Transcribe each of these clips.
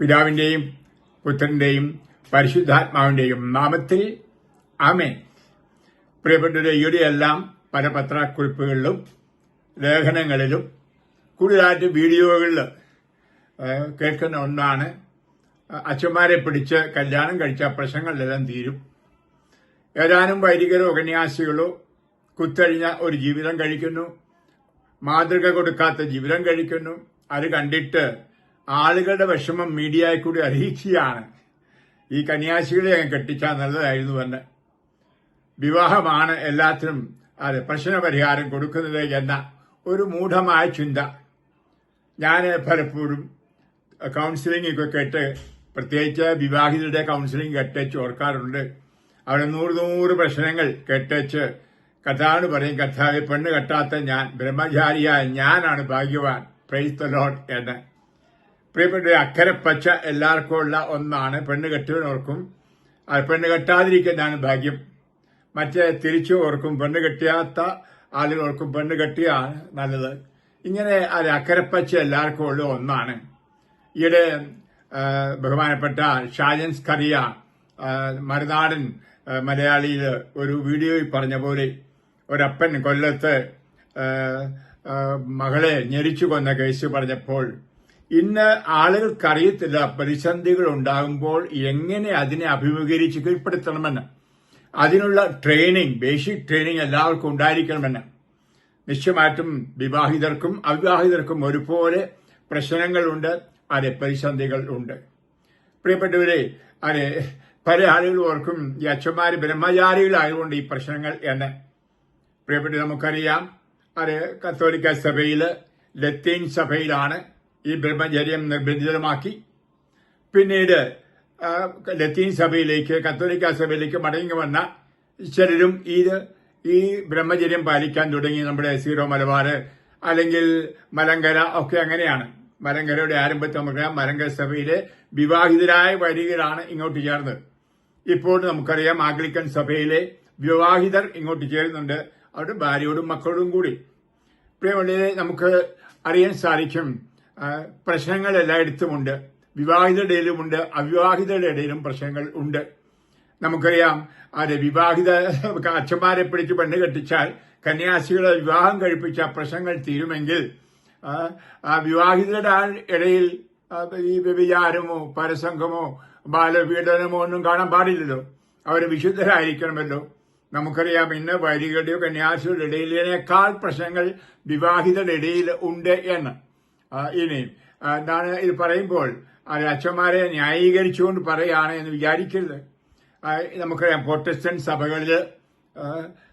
പിതാവിന്റെയും പുത്രന്റെയും പരിശുദ്ധാത്മാവിന്റെയും നാമത്തിൽ ആമേ പ്രിയപ്പെട്ടവരെ ഈയിടെയെല്ലാം പല പത്രക്കുറിപ്പുകളിലും ലേഖനങ്ങളിലും കൂടുതലായിട്ട് വീഡിയോകളിൽ കേൾക്കുന്ന ഒന്നാണ് അച്ഛന്മാരെ പിടിച്ച് കല്യാണം കഴിച്ച പ്രശ്നങ്ങളിലെല്ലാം തീരും. ഏതാനും വൈദികരോ കന്യാസികളോ കുത്തഴിഞ്ഞ ഒരു ജീവിതം കഴിക്കുന്നു. മാതൃക കൊടുക്കാത്ത ജീവിതം കഴിക്കുന്നു. അത് കണ്ടിട്ട് ആളുകളുടെ വിഷമം മീഡിയയെ കൂടി അറിയിക്കുകയാണ്. ഈ കന്യാസികളെ അങ്ങ് കെട്ടിച്ചാൽ നല്ലതായിരുന്നു വിവാഹമാണ് എല്ലാത്തിനും അതെ പ്രശ്നപരിഹാരം കൊടുക്കുന്നത് എന്ന ഒരു മൂഢമായ ചിന്ത. ഞാൻ പലപ്പോഴും കൗൺസിലിംഗ് ഒക്കെ കേട്ട് പ്രത്യേകിച്ച് വിവാഹിതരുടെ കൗൺസിലിംഗ് കേട്ടേച്ച് ഓർക്കാറുണ്ട്. അവിടെ നൂറ് നൂറ് പ്രശ്നങ്ങൾ കേട്ടേച്ച് കഥാണ് പറയും കഥാവ് പെണ്ണ് കെട്ടാത്ത ഞാൻ ബ്രഹ്മചാരിയായ ഞാനാണ് ഭാഗ്യവാൻ പ്രൈസ് ദ ലോഡ് എന്ന്. പ്രിയപ്പെട്ട അക്കരപ്പച്ച എല്ലാവർക്കും ഉള്ള ഒന്നാണ്. പെണ്ണ് കെട്ടിയവർക്കും അത് പെണ്ണ് കെട്ടാതിരിക്കുന്നതാണ് ഭാഗ്യം. മറ്റേ തിരിച്ചു ഓർക്കും പെണ്ണ് കെട്ടിയാത്ത ആളുകൾക്കും പെണ്ണ് കെട്ടിയാണ് നല്ലത്. ഇങ്ങനെ അത് അക്കരപ്പച്ച എല്ലാവർക്കും ഉള്ള ഒന്നാണ്. ഈയിടെ ബഹുമാനപ്പെട്ട ഷാജൻ സ്കറിയ മരുനാടൻ മലയാളിയിൽ ഒരു വീഡിയോയിൽ പറഞ്ഞ പോലെ ഒരപ്പൻ കൊല്ലത്ത് മകളെ ഞെരിച്ചു കൊന്ന കേസ് പറഞ്ഞപ്പോൾ ഇന്ന് ആളുകൾക്കറിയത്തില്ല പ്രതിസന്ധികൾ ഉണ്ടാകുമ്പോൾ എങ്ങനെ അതിനെ അഭിമുഖീകരിച്ച് കീഴ്പ്പെടുത്തണമെന്ന്. അതിനുള്ള ട്രെയിനിങ് ബേസിക് ട്രെയിനിങ് എല്ലാവർക്കും ഉണ്ടായിരിക്കണമെന്ന്. നിശ്ചയമായിട്ടും വിവാഹിതർക്കും അവിവാഹിതർക്കും ഒരുപോലെ പ്രശ്നങ്ങളുണ്ട്. അതെ പ്രതിസന്ധികൾ ഉണ്ട്. പ്രിയപ്പെട്ടവരെ അതെ പല ആളുകൾ ഓർക്കും ഈ അച്ഛന്മാര് ബ്രഹ്മചാരികളായതുകൊണ്ട് ഈ പ്രശ്നങ്ങൾ എന്ന്. പ്രിയപ്പെട്ട നമുക്കറിയാം. അതെ കത്തോലിക്ക സഭയിൽ ലത്തീൻ സഭയിലാണ് ഈ ബ്രഹ്മചര്യം നിർബന്ധിതമാക്കി പിന്നീട് ലത്തീൻ സഭയിലേക്ക് കത്തോലിക്ക സഭയിലേക്ക് മടങ്ങി വന്ന ചിലരും ഇത് ഈ ബ്രഹ്മചര്യം പാലിക്കാൻ തുടങ്ങി. നമ്മുടെ സീറോ മലബാർ അല്ലെങ്കിൽ മലങ്കര ഒക്കെ അങ്ങനെയാണ്. മലങ്കരയുടെ ആരംഭത്തെ നമുക്കറിയാം മലങ്കര സഭയിലെ വിവാഹിതരായ വരികളാണ് ഇങ്ങോട്ട് ചേർന്നത്. ഇപ്പോൾ നമുക്കറിയാം ആഗ്ലിക്കൻ സഭയിലെ വിവാഹിതർ ഇങ്ങോട്ട് ചേരുന്നുണ്ട്. അവരുടെ ഭാര്യയോടും മക്കളോടും കൂടി. പ്രിയമുള്ളവരെ നമുക്ക് അറിയാൻ സാധിക്കും പ്രശ്നങ്ങൾ എല്ലായിടത്തുമുണ്ട് വിവാഹിതരുടെ ഇടയിലുമുണ്ട് അവിവാഹിതരുടെ ഇടയിലും പ്രശ്നങ്ങൾ ഉണ്ട്. നമുക്കറിയാം അത് വിവാഹിത അച്ഛന്മാരെ പിടിച്ച് പെണ്ണ് കെട്ടിച്ചാൽ കന്യാസികളെ വിവാഹം കഴിപ്പിച്ച പ്രശ്നങ്ങൾ തീരുമെങ്കിൽ ആ, വിവാഹിതരുടെ ഇടയിൽ ഈ വ്യഭിചാരമോ പരസംഗമോ ബാലപീഡനമോ ഒന്നും കാണാൻ പാടില്ലല്ലോ. അവർ വിശുദ്ധരായിരിക്കണമല്ലോ. നമുക്കറിയാം ഇന്ന് വൈദികരുടെയോ കന്യാസികളുടെ ഇടയിലേക്കാൾ പ്രശ്നങ്ങൾ വിവാഹിതരുടെ ഇടയിൽ ഉണ്ട് എന്ന്. ഇനി എന്താണ് ഇത് പറയുമ്പോൾ അത് അച്ഛന്മാരെ ന്യായീകരിച്ചുകൊണ്ട് പറയുകയാണ് എന്ന് വിചാരിക്കരുത്. നമുക്കറിയാം പ്രൊട്ടസ്റ്റന്റ് സഭകളിൽ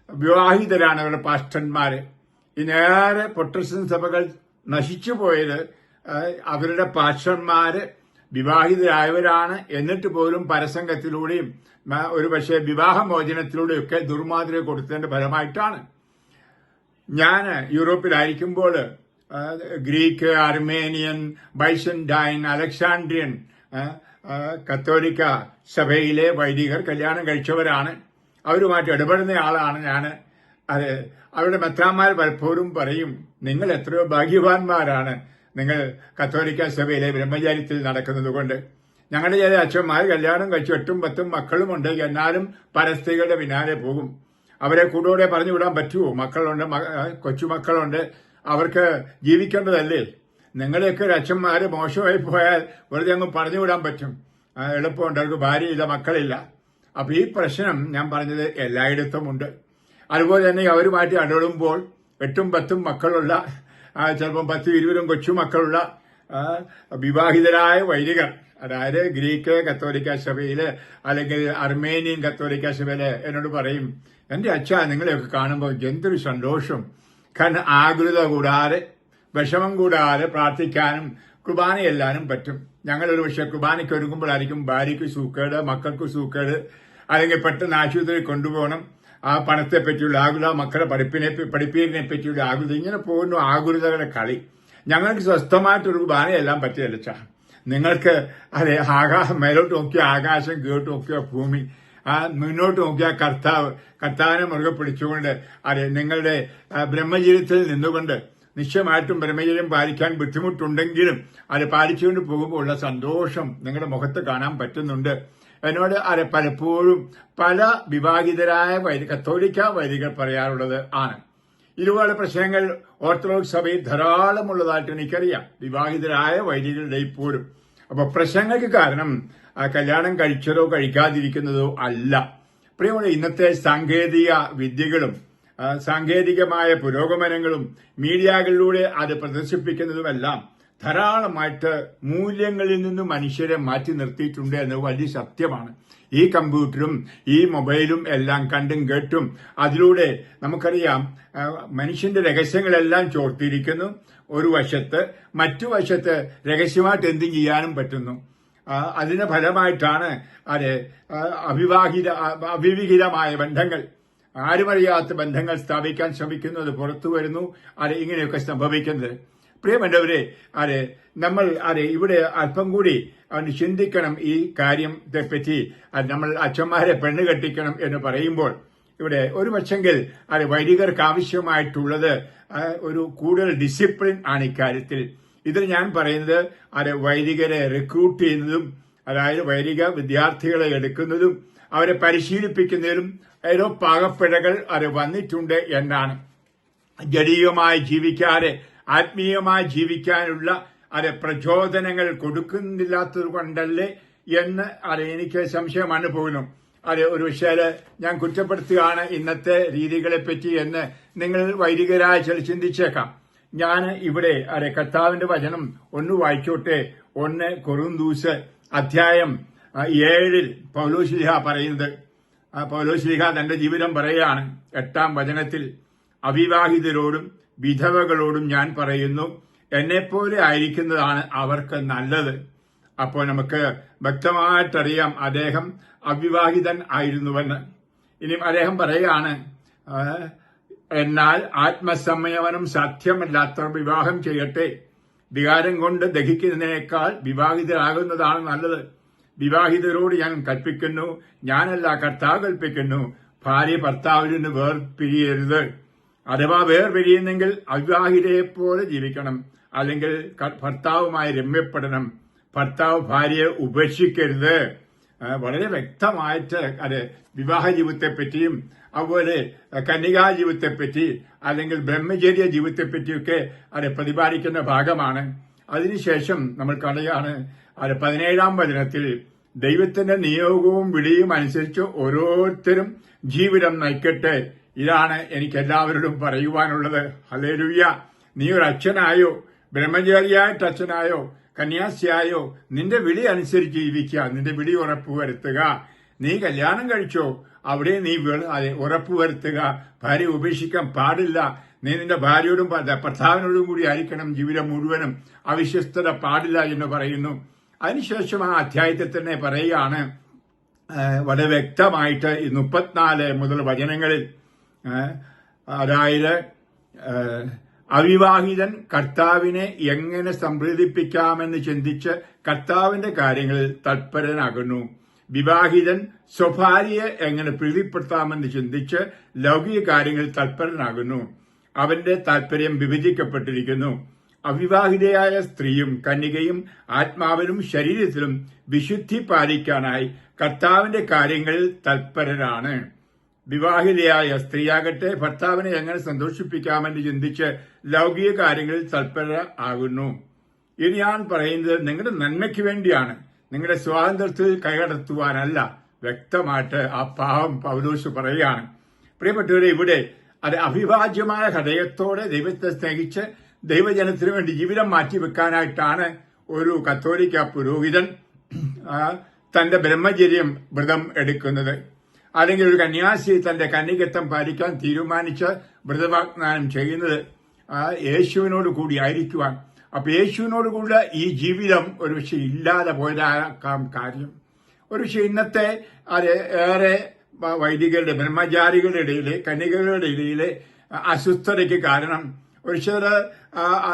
വിവാഹിതരാണ് അവരുടെ പാസ്റ്റന്മാർ ഈ നേരെ പ്രൊട്ടസ്റ്റന്റ് സഭകൾ നശിച്ചു പോയത് അവരുടെ പാസ്റ്റന്മാര് വിവാഹിതരായവരാണ് എന്നിട്ട് പോലും പരസംഗത്തിലൂടെയും ഒരുപക്ഷെ വിവാഹമോചനത്തിലൂടെയൊക്കെ ദുർമാതൃക കൊടുത്തതിന്റെ ഫലമായിട്ടാണ്. ഞാൻ യൂറോപ്പിലായിരിക്കുമ്പോൾ ഗ്രീക്ക് അർമേനിയൻ ബൈസൻഡൈൻ അലക്സാണ്ട്രിയൻ കത്തോലിക്ക സഭയിലെ വൈദികർ കല്യാണം കഴിച്ചവരാണ്. അവരുമായിട്ട് ഇടപെടുന്ന ആളാണ് ഞാൻ അത് അവരുടെ മെത്രാന്മാർ പലപ്പോഴും പറയും നിങ്ങൾ എത്രയോ ഭാഗ്യവാന്മാരാണ് നിങ്ങൾ കത്തോലിക്ക സഭയിലെ ബ്രഹ്മചാര്യത്തിൽ നടക്കുന്നത് കൊണ്ട്. ഞങ്ങളുടെ ചില അച്ഛന്മാർ കല്യാണം കഴിച്ചു എട്ടും പത്തും മക്കളുമുണ്ട് എന്നാലും പരസ്ത്രീകളുടെ പിന്നാലെ പോകും. അവരെ കൂടോടെ പറഞ്ഞു വിടാൻ പറ്റുമോ മക്കളുണ്ട് കൊച്ചുമക്കളുണ്ട് അവർക്ക് ജീവിക്കേണ്ടതല്ലേ? നിങ്ങളെയൊക്കെ ഒരു അച്ഛന്മാര് മോശമായി പോയാൽ വെറുതെ അങ്ങ് പറഞ്ഞു വിടാൻ പറ്റും. എളുപ്പമുണ്ട്. അവർക്ക് ഭാര്യയില്ല മക്കളില്ല. അപ്പൊ ഈ പ്രശ്നം ഞാൻ പറഞ്ഞത് എല്ലായിടത്തും ഉണ്ട്. അതുപോലെ തന്നെ അവരുമായിട്ട് ഇടപെടുമ്പോൾ എട്ടും പത്തും മക്കളുള്ള ചിലപ്പം പത്തും ഇരുപതും കൊച്ചുമക്കളുള്ള മക്കളുള്ള വിവാഹിതരായ വൈദികർ അതായത് ഗ്രീക്ക് കത്തോലിക്ക സഭയിൽ അല്ലെങ്കിൽ അർമേനിയൻ കത്തോലിക്ക സഭയിൽ എന്നോട് പറയും എന്റെ അച്ഛ നിങ്ങളെയൊക്കെ കാണുമ്പോൾ എന്തൊരു സന്തോഷം. കാരണം ആകുലത കൂടാതെ വിഷമം കൂടാതെ പ്രാർത്ഥിക്കാനും കുർബാന എല്ലാനും പറ്റും. ഞങ്ങൾ ഒരു പക്ഷേ കുർബാനയ്ക്ക് ഒരുങ്ങുമ്പോഴായിരിക്കും ഭാര്യയ്ക്ക് സൂക്കേട് മക്കൾക്ക് സൂക്കേട് അല്ലെങ്കിൽ പെട്ടെന്ന് ആശുപത്രിയിൽ കൊണ്ടുപോകണം. ആ പണത്തെ പറ്റിയുള്ള ആകുല മക്കളെ പഠിപ്പിനെ പഠിപ്പീരിനെ പറ്റിയുള്ള ആകുലത ഇങ്ങനെ പോകുന്നു ആകുലതകളുടെ കളി. ഞങ്ങൾക്ക് സ്വസ്ഥമായിട്ടൊരു കുർബാനയെല്ലാം പറ്റിയല്ല ചാ? നിങ്ങൾക്ക് അതെ ആകാശം മേലോട്ട് നോക്കിയോ ആകാശം കേട്ട് നോക്കിയോ ഭൂമി ആ മുന്നോട്ട് നോക്കിയ കർത്താവ് കർത്താവിനെ മുറുകെ പിടിച്ചുകൊണ്ട് അതെ നിങ്ങളുടെ ബ്രഹ്മചര്യത്തിൽ നിന്നുകൊണ്ട് നിശ്ചയമായിട്ടും ബ്രഹ്മചര്യം പാലിക്കാൻ ബുദ്ധിമുട്ടുണ്ടെങ്കിലും അത് പാലിച്ചുകൊണ്ട് പോകുമ്പോൾ ഉള്ള സന്തോഷം നിങ്ങളുടെ മുഖത്ത് കാണാൻ പറ്റുന്നുണ്ട്. എന്നോട് അത് പലപ്പോഴും പല വിവാഹിതരായ വൈദിക കത്തോലിക്ക വൈദികൾ പറയാറുള്ളത് ആണ്. ഇതുപോലെ പ്രശ്നങ്ങൾ ഓർത്തഡോക്സ് സഭയിൽ ധാരാളമുള്ളതായിട്ട് എനിക്കറിയാം. വിവാഹിതരായ വൈദികളുടെ ഇപ്പോഴും. അപ്പൊ പ്രശ്നങ്ങൾക്ക് കാരണം കല്യാണം കഴിച്ചതോ കഴിക്കാതിരിക്കുന്നതോ അല്ല. പ്രിയമുള്ള ഇന്നത്തെ സാങ്കേതിക വിദ്യകളും സാങ്കേതികമായ പുരോഗമനങ്ങളും മീഡിയകളിലൂടെ അത് പ്രദർശിപ്പിക്കുന്നതുമെല്ലാം ധാരാളമായിട്ട് മൂല്യങ്ങളിൽ നിന്ന് മനുഷ്യരെ മാറ്റി നിർത്തിയിട്ടുണ്ട് എന്നത് വലിയ സത്യമാണ്. ഈ കമ്പ്യൂട്ടറും ഈ മൊബൈലും എല്ലാം കണ്ടും കേട്ടും അതിലൂടെ നമുക്കറിയാം മനുഷ്യന്റെ രഹസ്യങ്ങളെല്ലാം ചോർത്തിയിരിക്കുന്നു. ഒരു വശത്ത് മറ്റു വശത്ത് രഹസ്യമായിട്ട് എന്തും ചെയ്യാനും പറ്റുന്നു. ആ, അതിന്റെ ഫലമായിട്ടാണ് അത് അവിവാഹിത അവിവിഹിതമായ ബന്ധങ്ങൾ. ആരുമറിയാത്ത ബന്ധങ്ങൾ സ്ഥാപിക്കാൻ ശ്രമിക്കുന്നത് പുറത്തു വരുന്നു. അത് ഇങ്ങനെയൊക്കെ സംഭവിക്കുന്നത്. പ്രിയപ്പെട്ടവരെ അത് നമ്മൾ അത് ഇവിടെ അല്പം കൂടി ചിന്തിക്കണം ഈ കാര്യത്തെ പറ്റി നമ്മൾ അച്ഛന്മാരെ പെണ്ണ് കെട്ടിക്കണം എന്ന് പറയുമ്പോൾ ഇവിടെ ഒരു പക്ഷെങ്കിൽ അത് വൈദികർക്ക് ആവശ്യമായിട്ടുള്ളത് ഒരു കൂടുതൽ ഡിസിപ്ലിൻ ആണ് ഇക്കാര്യത്തിൽ. ഇതിൽ ഞാൻ പറയുന്നത് അത് വൈദികരെ റിക്രൂട്ട് ചെയ്യുന്നതും അതായത് വൈദിക വിദ്യാർത്ഥികളെ എടുക്കുന്നതും അവരെ പരിശീലിപ്പിക്കുന്നതിലും ഏതോ പാകപ്പിഴകൾ അത് വന്നിട്ടുണ്ട് എന്നാണ്. ജടീയമായി ജീവിക്കാതെ ആത്മീയമായി ജീവിക്കാനുള്ള അത് പ്രചോദനങ്ങൾ കൊടുക്കുന്നില്ലാത്തത് കൊണ്ടല്ലേ എന്ന് അത് എനിക്ക് സംശയമാണ് പോകുന്നു. അത് ഒരു പക്ഷേ ഞാൻ കുറ്റപ്പെടുത്തുകയാണ് ഇന്നത്തെ രീതികളെ പറ്റി എന്ന് നിങ്ങൾ വൈദികരായ ചില ചിന്തിച്ചേക്കാം. ഞാൻ ഇവിടെ അരെ കർത്താവിന്റെ വചനം ഒന്ന് വായിച്ചോട്ടെ. ഒന്ന് കൊറുന്തൂസ് അധ്യായം ഏഴിൽ പൗലോശ്ലിഹ പറയുന്നത്. പൗലോശ്ലിഹ തന്റെ ജീവിതം പറയുകയാണ്. എട്ടാം വചനത്തിൽ അവിവാഹിതരോടും വിധവകളോടും ഞാൻ പറയുന്നു എന്നെപ്പോലെ ആയിരിക്കുന്നതാണ് അവർക്ക് നല്ലത്. അപ്പോൾ നമുക്ക് വ്യക്തമായിട്ടറിയാം അദ്ദേഹം അവിവാഹിതൻ ആയിരുന്നുവെന്ന്. ഇനി അദ്ദേഹം പറയുകയാണ് എന്നാൽ ആത്മസംയമനം സാധ്യമല്ലാത്തവർ വിവാഹം ചെയ്യട്ടെ. വികാരം കൊണ്ട് ദഹിക്കുന്നതിനേക്കാൾ വിവാഹിതരാകുന്നതാണ് നല്ലത്. വിവാഹിതരോട് ഞാൻ കൽപ്പിക്കുന്നു ഞാനല്ല കർത്താവ് കൽപ്പിക്കുന്നു. ഭാര്യ ഭർത്താവിൽ നിന്ന് വേർപിരിയരുത്. അഥവാ വേർപിരിയുന്നെങ്കിൽ അവിവാഹിതയെ പോലെ ജീവിക്കണം. അല്ലെങ്കിൽ ഭർത്താവുമായി രമ്യപ്പെടണം. ഭർത്താവ് ഭാര്യയെ ഉപേക്ഷിക്കരുത്. വളരെ വ്യക്തമായിട്ട് അത് വിവാഹ ജീവിതത്തെ പറ്റിയും അതുപോലെ കന്യകാ ജീവിതത്തെ പറ്റി അല്ലെങ്കിൽ ബ്രഹ്മചര്യ ജീവിതത്തെ പറ്റിയൊക്കെ അത് പ്രതിപാദിക്കുന്ന ഭാഗമാണ്. അതിനുശേഷം നമ്മൾ കാണുകയാണ് അത് പതിനേഴാം വചനത്തിൽ ദൈവത്തിന്റെ നിയോഗവും വിളിയും അനുസരിച്ച് ഓരോരുത്തരും ജീവിതം നയിക്കട്ടെ. ഇതാണ് എനിക്ക് എല്ലാവരോടും പറയുവാനുള്ളത്. ഹലേലുയ്യ നീ ഒരു അച്ഛനായോ ബ്രഹ്മചാരിയായിട്ട് അച്ഛനായോ കന്യാസിയായോ നിന്റെ വിളി അനുസരിച്ച് ജീവിക്കുക നിന്റെ വിളി ഉറപ്പുവരുത്തുക. നീ കല്യാണം കഴിച്ചോ അവിടെ നീ ഉറപ്പുവരുത്തുക ഭാര്യ ഉപേക്ഷിക്കാൻ പാടില്ല. നീ നിന്റെ ഭാര്യയോടും ഭർത്താവിനോടും കൂടി ആയിരിക്കണം ജീവിതം മുഴുവനും. അവിശ്വസ്തത പാടില്ല എന്ന് പറയുന്നു. അതിനുശേഷം ആ അധ്യായത്തിൽ തന്നെ പറയുകയാണ് വളരെ വ്യക്തമായിട്ട് ഈ മുപ്പത്തിനാല് മുതൽ വചനങ്ങളിൽ അതായത് അവിവാഹിതൻ കർത്താവിനെ എങ്ങനെ സംപ്രീതിപ്പിക്കാമെന്ന് ചിന്തിച്ച് കർത്താവിന്റെ കാര്യങ്ങളിൽ തൽപരനാകുന്നു. വിവാഹിതൻ സ്വഭാര്യയെ എങ്ങനെ പ്രീതിപ്പെടുത്താമെന്ന് ചിന്തിച്ച് ലൗകിക കാര്യങ്ങളിൽ തൽപരനാകുന്നു. അവന്റെ താൽപര്യം വിഭജിക്കപ്പെട്ടിരിക്കുന്നു. അവിവാഹിതയായ സ്ത്രീയും കന്യകയും ആത്മാവിലും ശരീരത്തിലും വിശുദ്ധി പാലിക്കാനായി കർത്താവിന്റെ കാര്യങ്ങളിൽ തൽപരരാണ്. വിവാഹിതയായ സ്ത്രീയാകട്ടെ ഭർത്താവിനെ എങ്ങനെ സന്തോഷിപ്പിക്കാമെന്ന് ചിന്തിച്ച് ലൗകിക കാര്യങ്ങളിൽ തൽപര ആകുന്നു ഇനി ഞാൻ പറയുന്നത് നിങ്ങളുടെ നന്മയ്ക്ക് വേണ്ടിയാണ്. നിങ്ങളുടെ സ്വാതന്ത്ര്യത്തിൽ കൈകടത്തുവാനല്ല വ്യക്തമായിട്ട് ആ പാവം പൗലോസ് പറയുകയാണ്. പ്രിയപ്പെട്ടവരെ ഇവിടെ അത് അവിഭാജ്യമായ ഹൃദയത്തോടെ ദൈവത്തെ സ്നേഹിച്ച് ദൈവജനത്തിനു വേണ്ടി ജീവിതം മാറ്റിവെക്കാനായിട്ടാണ് ഒരു കത്തോലിക്ക പുരോഹിതൻ തന്റെ ബ്രഹ്മചര്യം വ്രതം എടുക്കുന്നത്. അല്ലെങ്കിൽ ഒരു കന്യാസി തന്റെ കന്യകത്വം പാലിക്കാൻ തീരുമാനിച്ച് വ്രതവാഗ്ദാനം ചെയ്യുന്നത് യേശുവിനോട് കൂടി ആയിരിക്കുവാൻ അപ്പൊ യേശുവിനോട് കൂടെ ഈ ജീവിതം ഒരു പക്ഷെ ഇല്ലാതെ പോയതാക്കാം കാര്യം. ഒരു പക്ഷെ ഇന്നത്തെ അത് ഏറെ വൈദികരുടെ ബ്രഹ്മചാരികളുടെ ഇടയിലെ കന്യകകളുടെ ഇടയിലെ അസ്വസ്ഥതയ്ക്ക് കാരണം ഒരു ചില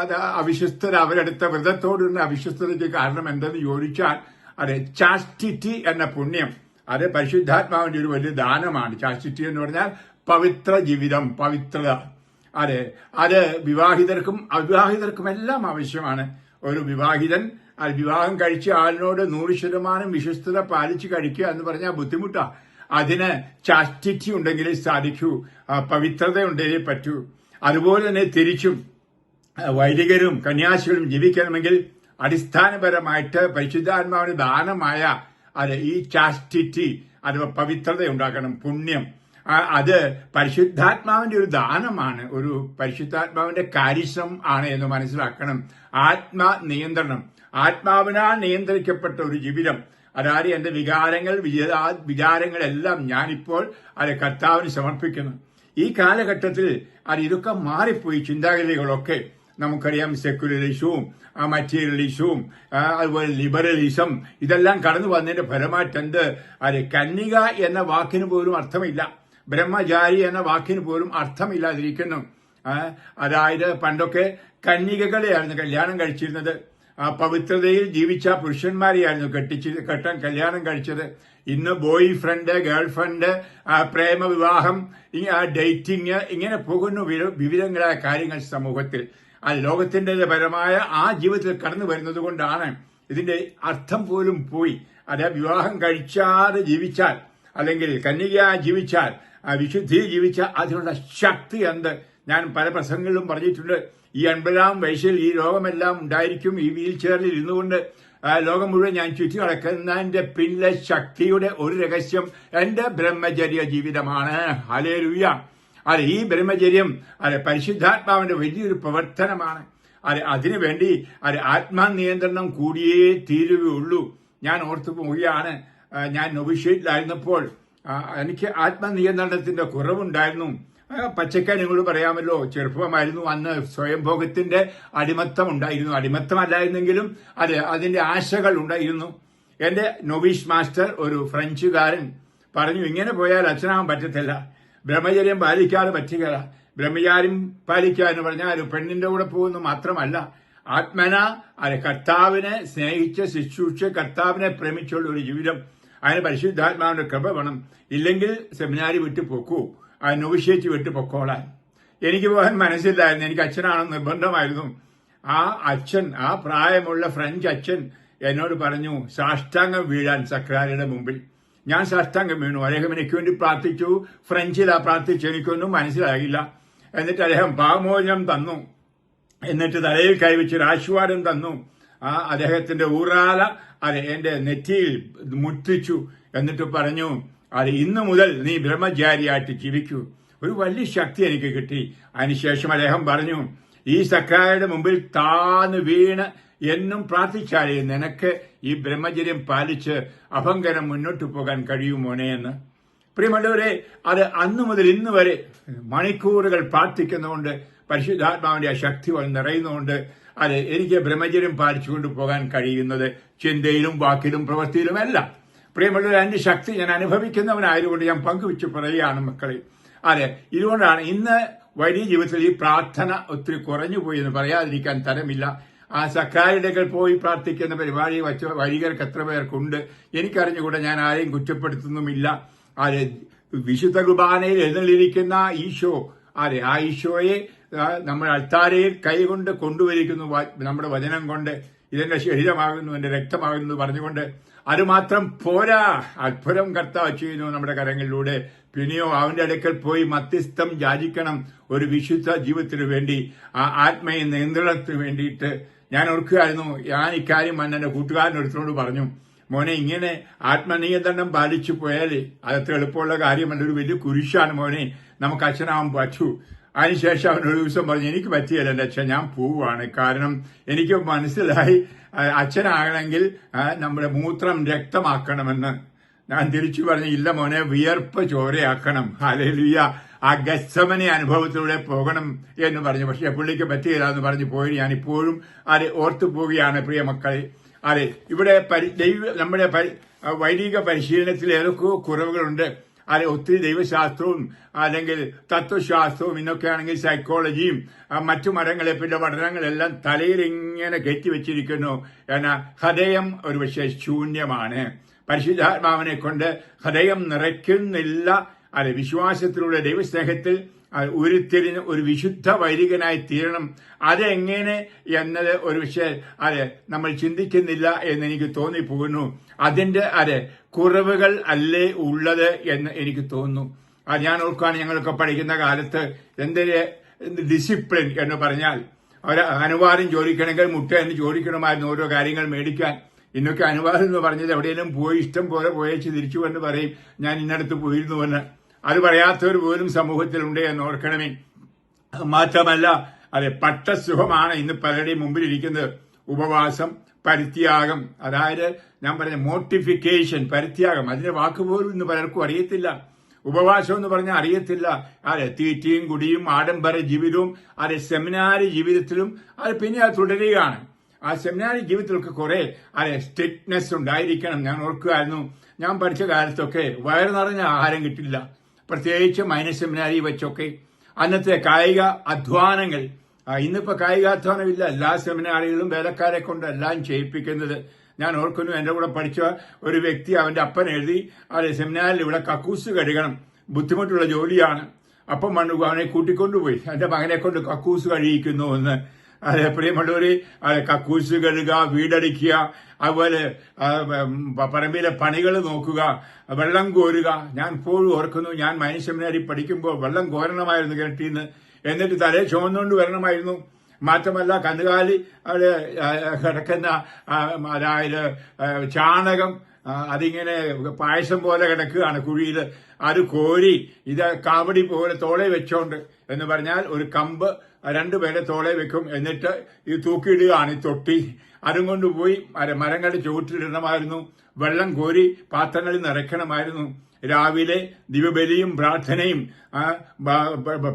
അത് അവിശ്വസ്തത അവരെടുത്ത വ്രതത്തോടുള്ള അവിശ്വസ്തതയ്ക്ക് കാരണം എന്തെന്ന് ചോദിച്ചാൽ അത് ചാസ്റ്റിറ്റി എന്ന പുണ്യം. അത് പരിശുദ്ധാത്മാവിന്റെ ഒരു വലിയ ദാനമാണ്. ചാസ്റ്റിറ്റി എന്ന് പറഞ്ഞാൽ പവിത്ര ജീവിതം പവിത്രത. അതെ അത് വിവാഹിതർക്കും അവിവാഹിതർക്കും എല്ലാം ആവശ്യമാണ്. ഒരു വിവാഹിതൻ വിവാഹം കഴിച്ച ആളിനോട് നൂറ് ശതമാനം വിശ്വസ്തത പാലിച്ചു കഴിക്കുക എന്ന് പറഞ്ഞാൽ ബുദ്ധിമുട്ടാ. അതിന് ചാസ്റ്റിറ്റി ഉണ്ടെങ്കിലേ സാധിക്കൂ പവിത്രത ഉണ്ടെങ്കിലേ പറ്റൂ. അതുപോലെ തന്നെ തിരിച്ചും വൈദികരും കന്യാസികളും ജീവിക്കണമെങ്കിൽ അടിസ്ഥാനപരമായിട്ട് പരിശുദ്ധാത്മാവിന് ദാനമായ അത് ഈ ചാസ്റ്റിറ്റി അഥവാ പവിത്രത ഉണ്ടാക്കണം പുണ്യം. അത് പരിശുദ്ധാത്മാവിന്റെ ഒരു ദാനമാണ് ഒരു പരിശുദ്ധാത്മാവിന്റെ കാര്യസം ആണ് എന്ന് മനസ്സിലാക്കണം. ആത്മാ നിയന്ത്രണം. ആത്മാവിനാൽ നിയന്ത്രിക്കപ്പെട്ട ഒരു ജീവിതം. അതായത് എന്റെ വികാരങ്ങൾ വിചാ- വിചാരങ്ങളെല്ലാം ഞാനിപ്പോൾ അത് കർത്താവിന് സമർപ്പിക്കുന്നു. ഈ കാലഘട്ടത്തിൽ അത് ഇതൊക്കെ മാറിപ്പോയി ചിന്താഗതികളൊക്കെ. നമുക്കറിയാം സെക്യുലറിസവും മറ്റീരിയലിസവും അതുപോലെ ലിബറലിസം ഇതെല്ലാം കടന്നു വന്നതിന്റെ ഫലമായിട്ട് എന്ത് അത് കന്യക എന്ന വാക്കിന് പോലും അർത്ഥമില്ല. ബ്രഹ്മചാരി എന്ന വാക്കിന് പോലും അർത്ഥമില്ലാതിരിക്കുന്നു. അതായത് പണ്ടൊക്കെ കന്യകകളെയായിരുന്നു കല്യാണം കഴിച്ചിരുന്നത്. ആ പവിത്രതയിൽ ജീവിച്ച പുരുഷന്മാരെയായിരുന്നു കെട്ടിച്ച് കെട്ടാൻ കല്യാണം കഴിച്ചത്. ഇന്ന് ബോയ് ഫ്രണ്ട് ഗേൾ ഫ്രണ്ട് പ്രേമ വിവാഹം ഡേറ്റിംഗ് ഇങ്ങനെ പോകുന്നു വിവിധങ്ങളായ കാര്യങ്ങൾ സമൂഹത്തിൽ. ആ ലോകത്തിന്റെ പരമായ ആ ജീവിതത്തിൽ കടന്നു വരുന്നത് കൊണ്ടാണ് ഇതിന്റെ അർത്ഥം പോലും പോയി. അത് വിവാഹം കഴിച്ചാതെ ജീവിച്ചാൽ അല്ലെങ്കിൽ കന്യകയായി ജീവിച്ചാൽ ആ ജീവിച്ച അതിനുള്ള ശക്തി എന്ത്? ഞാൻ പല പ്രസംഗങ്ങളിലും പറഞ്ഞിട്ടുണ്ട്. ഈ അൻപതാം വയസ്സിൽ ഈ രോഗമെല്ലാം ഉണ്ടായിരിക്കും. ഈ വീൽ ചെയറിൽ ഇരുന്നുകൊണ്ട് ലോകം മുഴുവൻ ഞാൻ ചുറ്റി നടക്കുന്നതിന്റെ പിന്നിലെ ശക്തിയുടെ ഒരു രഹസ്യം എന്റെ ബ്രഹ്മചര്യ ജീവിതമാണ്. ഹലേലുയ അതെ ഈ ബ്രഹ്മചര്യം അതെ പരിശുദ്ധാത്മാവിന്റെ വലിയൊരു പ്രവർത്തനമാണ്. അതെ അതിനുവേണ്ടി അതെ ആത്മാനിയന്ത്രണം കൂടിയേ തീരുകയുള്ളൂ. ഞാൻ ഓർത്തു പോവുകയാണ് ഞാൻ നൊവിഷേറ്റിലായിരുന്നപ്പോൾ ആ, എനിക്ക് ആത്മനിയന്ത്രണത്തിന്റെ കുറവുണ്ടായിരുന്നു. പച്ചക്ക നിങ്ങളോട് പറയാമല്ലോ ചെറുപ്പമായിരുന്നു അന്ന് സ്വയംഭോഗത്തിന്റെ അടിമത്തം ഉണ്ടായിരുന്നു. അടിമത്തമല്ലായിരുന്നെങ്കിലും അത് അതിന്റെ ആശകൾ ഉണ്ടായിരുന്നു. എന്റെ നൊബീഷ് മാസ്റ്റർ ഒരു ഫ്രഞ്ചുകാരൻ പറഞ്ഞു ഇങ്ങനെ പോയാൽ അച്ഛനാവാൻ പറ്റത്തില്ല. ബ്രഹ്മചര്യം പാലിക്കാതെ പറ്റുകയില്ല. ബ്രഹ്മചാര്യം പാലിക്കുക എന്ന് പറഞ്ഞാൽ ഒരു പെണ്ണിന്റെ കൂടെ പോകുന്നു മാത്രമല്ല. ആത്മന അത് കർത്താവിനെ സ്നേഹിച്ച് ശുശ്രൂഷിച്ച് കർത്താവിനെ പ്രേമിച്ചുള്ള ഒരു ജീവിതം. അതിന് പരിശുദ്ധാത്മാവിന്റെ കൃപ വേണം. ഇല്ലെങ്കിൽ സെമിനാരി വിട്ടു പൊക്കൂ. ആ നൊവിശേച്ച് വിട്ടു പൊക്കോളാൻ. എനിക്ക് പോകാൻ മനസ്സിലായിരുന്നു എനിക്ക് അച്ഛനാണെന്ന് നിർബന്ധമായിരുന്നു. ആ അച്ഛൻ ആ പ്രായമുള്ള ഫ്രഞ്ച് അച്ഛൻ എന്നോട് പറഞ്ഞു സാഷ്ടാംഗം വീഴാൻ സക്രാരിയുടെ മുമ്പിൽ. ഞാൻ സാഷ്ടാംഗം വീണു. അദ്ദേഹം എനിക്ക് വേണ്ടി പ്രാർത്ഥിച്ചു. ഫ്രഞ്ചിലാ പ്രാർത്ഥിച്ചു എനിക്കൊന്നും മനസ്സിലായില്ല. എന്നിട്ട് അദ്ദേഹം പാമോചനം തന്നു. എന്നിട്ട് തലയിൽ കൈവച്ച് ഒരു ആശീർവാദം തന്നു. ആ അദ്ദേഹത്തിന്റെ ഊറാല അത് എന്റെ നെറ്റിയിൽ മുട്ടിച്ചു എന്നിട്ട് പറഞ്ഞു അത് ഇന്നു മുതൽ നീ ബ്രഹ്മചാരിയായിട്ട് ജീവിക്കൂ. ഒരു വലിയ ശക്തി എനിക്ക് കിട്ടി. അതിനുശേഷം അദ്ദേഹം പറഞ്ഞു ഈ സക്കായുടെ മുമ്പിൽ താന്ന് വീണ് എന്നും പ്രാർത്ഥിച്ചാലേ നിനക്ക് ഈ ബ്രഹ്മചര്യം പാലിച്ച് അഭങ്കരം മുന്നോട്ട് പോകാൻ കഴിയുമോനെ എന്ന്. പ്രിയമുള്ളവരെ അത് അന്നു മുതൽ ഇന്ന് വരെ മണിക്കൂറുകൾ പ്രാർത്ഥിക്കുന്നതുകൊണ്ട് പരിശുദ്ധാത്മാവിന്റെ ആ ശക്തി നിറയുന്നതുകൊണ്ട് അത് എനിക്ക് ബ്രഹ്മചര്യം പാലിച്ചുകൊണ്ട് പോകാൻ കഴിയുന്നത് ചിന്തയിലും വാക്കിലും പ്രവൃത്തിയിലും പ്രിയമുള്ള അതിന്റെ ശക്തി ഞാൻ അനുഭവിക്കുന്നവനായതുകൊണ്ട് ഞാൻ പങ്കുവെച്ച് പറയുകയാണ് മക്കളെ. അതെ ഇതുകൊണ്ടാണ് ഇന്ന് വലിയ ജീവിതത്തിൽ ഈ പ്രാർത്ഥന ഒത്തിരി കുറഞ്ഞു പോയി എന്ന് പറയാതിരിക്കാൻ തരമില്ല. ആ സക്കാരിടകൾ പോയി പ്രാർത്ഥിക്കുന്ന പരിപാടി വച്ച വൈദികർക്ക് എത്ര പേർക്കുണ്ട് എനിക്കറിഞ്ഞുകൂടെ ഞാൻ ആരെയും കുറ്റപ്പെടുത്തുന്നുമില്ല. അതെ വിശുദ്ധ കുർബാനയിൽ എഴുന്നള്ളിരിക്കുന്ന ഈശോ അതെ ആ ഈശോയെ ആ, നമ്മുടെ അൾത്താരയിൽ കൈകൊണ്ട് കൊണ്ടുവരിക്കുന്നു നമ്മുടെ വചനം കൊണ്ട്. ഇതെന്റെ ശരീരമാകുന്നു എന്റെ രക്തമാകുന്നു പറഞ്ഞുകൊണ്ട് അത് മാത്രം പോരാ. അത്ഭുതം കർത്താവ് ചെയ്യുന്നു നമ്മുടെ കരങ്ങളിലൂടെ. പിന്നെയോ അവന്റെ അടുക്കൽ പോയി മധ്യസ്ഥം യാചിക്കണം ഒരു വിശുദ്ധ ജീവിതത്തിനു വേണ്ടി ആ ആത്മയെ നിയന്ത്രണത്തിന് വേണ്ടിയിട്ട്. ഞാൻ ഓർക്കുകയായിരുന്നു ഞാൻ ഇക്കാര്യം അന്നെ കൂട്ടുകാരനൊരുത്തിനോട് പറഞ്ഞു മോനെ ഇങ്ങനെ ആത്മനിയന്ത്രണം പാലിച്ചു പോയാൽ അതത്ര എളുപ്പമുള്ള കാര്യമല്ല. ഒരു വലിയ കുരിശാണ് മോനെ. നമുക്ക് അച്ഛനാവാൻ പറ്റൂ. അതിനുശേഷം അവൻ ഒരു ദിവസം പറഞ്ഞു എനിക്ക് പറ്റിയല്ല എന്റെ അച്ഛൻ ഞാൻ പോവുകയാണ്. കാരണം എനിക്ക് മനസ്സിലായി അച്ഛനാകണമെങ്കിൽ നമ്മുടെ മൂത്രം രക്തമാക്കണമെന്ന്. ഞാൻ തിരിച്ചു പറഞ്ഞു ഇല്ല മോനെ വിയർപ്പ് ചോരയാക്കണം. അലലിയ ആ ഗസ്സമനെ അനുഭവത്തിലൂടെ പോകണം എന്ന് പറഞ്ഞു. പക്ഷെ പുള്ളിക്ക് പറ്റിയില്ല എന്ന് പറഞ്ഞു പോയി. ഞാൻ ഇപ്പോഴും അത് ഓർത്തു പോവുകയാണ് പ്രിയ മക്കളെ. അതെ ഇവിടെ നമ്മുടെ വൈദിക പരിശീലനത്തിൽ ഏതൊക്കെയോ കുറവുകളുണ്ട്? അത് ഒത്തിരി ദൈവശാസ്ത്രവും അല്ലെങ്കിൽ തത്വശാസ്ത്രവും ഇന്നൊക്കെ ആണെങ്കിൽ സൈക്കോളജിയും മറ്റു മരങ്ങളെ പിന്നെ പഠനങ്ങളെല്ലാം തലയിൽ ഇങ്ങനെ കെട്ടിവെച്ചിരിക്കുന്നു എന്നാ ഹൃദയം ഒരു പക്ഷേ ശൂന്യമാണ്. പരിശുദ്ധാത്മാവിനെ കൊണ്ട് ഹൃദയം നിറയ്ക്കുന്നില്ല. അല്ലെ വിശ്വാസത്തിലൂടെ ദൈവസ്നേഹത്തിൽ ഉരുത്തിരിഞ്ഞ് ഒരു വിശുദ്ധ വൈദികനായി തീരണം. അതെങ്ങനെ എന്നത് ഒരു വിഷയം അതെ നമ്മൾ ചിന്തിക്കുന്നില്ല എന്ന് എനിക്ക് തോന്നിപ്പോകുന്നു. അതിന്റെ അതെ കുറവുകൾ അല്ലേ ഉള്ളത് എന്ന് എനിക്ക് തോന്നുന്നു. അത് ഞാൻ ഓർക്കുകയാണ് ഞങ്ങളൊക്കെ പഠിക്കുന്ന കാലത്ത് എന്തൊരു ഡിസിപ്ലിൻ എന്ന് പറഞ്ഞാൽ അവർ അനുവാദം ചോദിക്കണമെങ്കിൽ മുട്ട എന്ന് ചോദിക്കണമായിരുന്നു ഓരോ കാര്യങ്ങൾ മേടിക്കാൻ. ഇന്നൊക്കെ അനുവാദം എന്ന് പറഞ്ഞത് എവിടെയെങ്കിലും പോയി ഇഷ്ടം പോലെ പോയേച്ച് തിരിച്ചു എന്ന് പറയും ഞാൻ ഇന്നടത്ത് പോയിരുന്നു എന്ന്. അത് പറയാത്തവർ പോലും സമൂഹത്തിലുണ്ട് എന്ന് ഓർക്കണമേ. മാത്രമല്ല അതെ പട്ടസുഖമാണ് ഇന്ന് പലരുടെയും മുമ്പിൽ ഇരിക്കുന്നത് ഉപവാസം പരിത്യാഗം അതായത് ഞാൻ പറഞ്ഞ മോട്ടിഫിക്കേഷൻ പരിത്യാഗം. അതിന്റെ വാക്കുപോലും ഇന്ന് പലർക്കും അറിയത്തില്ല. ഉപവാസം എന്ന് പറഞ്ഞാൽ അറിയത്തില്ല. അതെ തീറ്റയും കുടിയും ആഡംബര ജീവിതവും അതെ സെമിനാരി ജീവിതത്തിലും അത് പിന്നെ അത് തുടരുകയാണ്. ആ സെമിനാരി ജീവിതത്തിലൊക്കെ കുറെ അതെ സ്ട്രിക്ട്നെസ് ഉണ്ടായിരിക്കണം. ഞാൻ ഓർക്കുമായിരുന്നു ഞാൻ പഠിച്ച കാലത്തൊക്കെ വയറ് നിറഞ്ഞ ആഹാരം കിട്ടില്ല. പ്രത്യേകിച്ച് മൈനസ് സെമിനാരി വെച്ചൊക്കെ അന്നത്തെ കായിക അധ്വാനങ്ങൾ ഇന്നിപ്പോൾ ഇന്നിപ്പോ കായികാധ്വാനമില്ല എല്ലാ സെമിനാറികളും വേലക്കാരെ കൊണ്ട് എല്ലാം ചെയ്യിപ്പിക്കുന്നത്. ഞാൻ ഓർക്കുന്നു എന്റെ കൂടെ പഠിച്ച ഒരു വ്യക്തി അവന്റെ അപ്പൻ എഴുതി അതെ സെമിനാറിൽ ഇവിടെ കക്കൂസ് കഴുകണം. ബുദ്ധിമുട്ടുള്ള ജോലിയാണ്. അപ്പം മണ്ണു അവനെ കൂട്ടിക്കൊണ്ടുപോയി. എന്റെ മകനെ കൊണ്ട് കക്കൂസ് കഴിയിക്കുന്നു എന്ന് അതെ പ്രിയമുള്ളവര് കക്കൂസ് കഴുകുക വീടടിക്കുക അതുപോലെ പറമ്പിലെ പണികൾ നോക്കുക വെള്ളം കോരുക. ഞാൻ ഇപ്പോഴും ഓർക്കുന്നു ഞാൻ മൈനസ് പഠിക്കുമ്പോൾ വെള്ളം കോരണമായിരുന്നു കിണറ്റിന്ന്. എന്നിട്ട് തലേ ചുമന്നുകൊണ്ട് വരണമായിരുന്നു. മാത്രമല്ല കന്നുകാലി കിടക്കുന്ന അതായത് ചാണകം അതിങ്ങനെ പായസം പോലെ കിടക്കുകയാണ്. കുഴിയിൽ അത് കോരി ഇത് കാവടി പോലെ തോളെ വെച്ചോണ്ട് എന്ന് പറഞ്ഞാൽ ഒരു കമ്പ് രണ്ടുപേരെ തോളെ വെക്കും. എന്നിട്ട് ഈ തൂക്കിയിടുകയാണ് ഈ തൊട്ടി. അതും കൊണ്ടുപോയി മര- മരങ്ങളുടെ ചുവട്ടിലിടണമായിരുന്നു. വെള്ളം കോരി പാത്രങ്ങളിൽ നിറയ്ക്കണമായിരുന്നു രാവിലെ ദിവബലിയും പ്രാർത്ഥനയും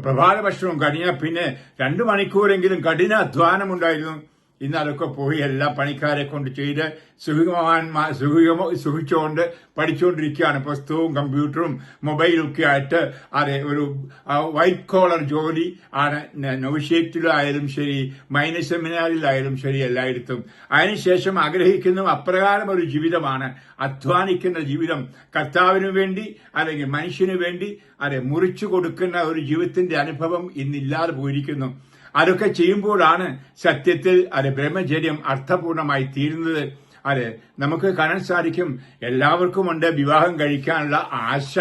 പ്രഭാത ഭക്ഷണവും കഴിഞ്ഞാൽ പിന്നെ രണ്ടു മണിക്കൂറെങ്കിലും കഠിന അധ്വാനമുണ്ടായിരുന്നു ഇന്ന് പോയി എല്ലാ പണിക്കാരെ കൊണ്ട് ചെയ്ത് സുഖമാൻ സുഖമോ സുഖിച്ചുകൊണ്ട് പഠിച്ചുകൊണ്ടിരിക്കുകയാണ് പുസ്തകവും കമ്പ്യൂട്ടറും മൊബൈലും ഒക്കെ ആയിട്ട് അതെ ഒരു വൈറ്റ് കോളർ ജോലി ആണ്. നൗഷേറ്റിലായാലും ശരി മൈനസ് സെമിനാറിലായാലും ശരി എല്ലായിടത്തും. അതിനുശേഷം ആഗ്രഹിക്കുന്ന അപ്രകാരം ഒരു ജീവിതമാണ്. അധ്വാനിക്കുന്ന ജീവിതം കർത്താവിനു വേണ്ടി അല്ലെങ്കിൽ മനുഷ്യനു വേണ്ടി അതെ മുറിച്ചു കൊടുക്കുന്ന ഒരു ജീവിതത്തിന്റെ അനുഭവം ഇന്നില്ലാതെ പോയിരിക്കുന്നു. അതൊക്കെ ചെയ്യുമ്പോഴാണ് സത്യത്തിൽ അത് ബ്രഹ്മചര്യം അർത്ഥപൂർണമായി തീരുന്നത്. അത് നമുക്ക് കാണാൻ സാധിക്കും. എല്ലാവർക്കും ഉണ്ട് വിവാഹം കഴിക്കാനുള്ള ആശ.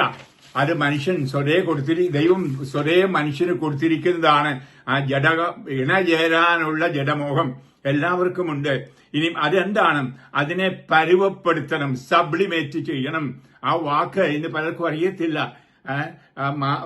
അത് മനുഷ്യൻ സ്വതേ കൊടുത്തിരി ദൈവം സ്വതേ മനുഷ്യന് കൊടുത്തിരിക്കുന്നതാണ്. ആ ജഡ ഇണചേരാനുള്ള ജഡമോഹം എല്ലാവർക്കും ഉണ്ട്. ഇനി അതെന്താണ്? അതിനെ പരുവപ്പെടുത്തണം സബ്ലിമേറ്റ് ചെയ്യണം. ആ വാക്ക് ഇന്ന് പലർക്കും അറിയത്തില്ല.